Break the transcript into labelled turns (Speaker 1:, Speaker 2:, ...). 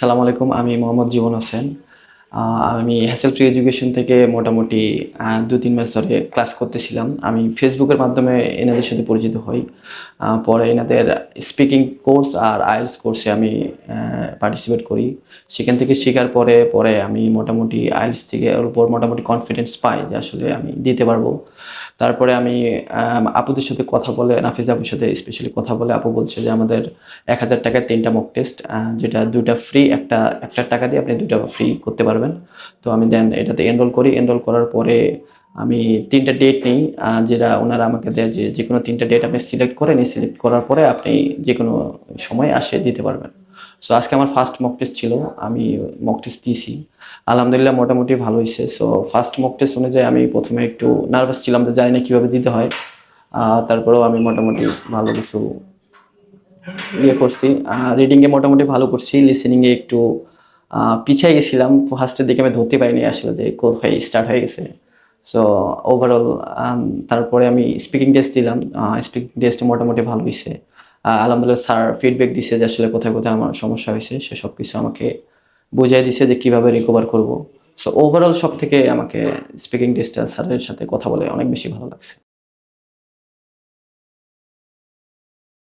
Speaker 1: আসসালামু আলাইকুম, আমি মোহাম্মদ জীবন হোসেন। আমি হ্যাসেল ফ্রি এডুকেশন থেকে মোটামুটি দু তিন মাস ধরে ক্লাস করতেছিলাম। আমি ফেসবুকের মাধ্যমে এনাদের সাথে পরিচিত হই। পরে এনাদের স্পিকিং কোর্স আর আইএলস কোর্সে আমি পার্টিসিপেট করি। সেখান থেকে শেখার পরে পরে আমি মোটামুটি আইএলস থেকে ওর উপর মোটামুটি কনফিডেন্স পাই যে আসলে আমি দিতে পারব। তারপরে আমি আপুদের সাথে কথা বলে, নাফিজ আপুর সাথে স্পেশালি কথা বলে আপু বলছে যে আমাদের এক হাজার টাকায় তিনটা মক টেস্ট যেটা দুইটা ফ্রি একটা একটা টাকা দিয়ে আপনি দুইটা ফ্রি করতে পারবেন। তো আমি দেন এটাতে এনরোল করি। এনরোল করার পরে আমি তিনটা ডেট নিই যেটা ওনারা আমাকে দেয় যে যে কোনো তিনটা ডেট আপনি সিলেক্ট করেন। সিলেক্ট করার পরে আপনি যে কোনো সময় আসে দিতে পারবেন। সো আজকে আমার ফার্স্ট মক টেস্ট ছিল, আমি মক টেস্ট দিয়েছি। আলহামদুলিল্লাহ, মোটামুটি ভালো হয়েছে। সো ফার্স্ট মক টেস্ট অনুযায়ী আমি প্রথমে একটু নার্ভাস ছিলাম তো জানি না কীভাবে দিতে হয়। তারপরেও আমি মোটামুটি ভালো কিছু ইয়ে করছি। রিডিংয়ে মোটামুটি ভালো করছি লিসেনিংয়ে একটু পিছিয়ে গেছিলাম। ফার্স্টের দিকে আমি ধরতে পারিনি আসলে যে কোথায় স্টার্ট হয়ে গেছে। সো ওভারঅল তারপরে আমি স্পিকিং টেস্ট দিলাম। স্পিকিং টেস্টে মোটামুটি ভালো হয়েছে। আলহামদুলিল্লাহ স্যার ফিডব্যাক দিছে যে আসলে কোথায় কোথায় আমার সমস্যা হয়েছে, সে সব কিছু আমাকে বুঝিয়ে দিছে যে কীভাবে রিকভার করব। সো ওভারঅল সব থেকে আমাকে স্পিকিং ডিস্টেন্স স্যারের সাথে কথা বলে অনেক বেশি ভালো লাগছে।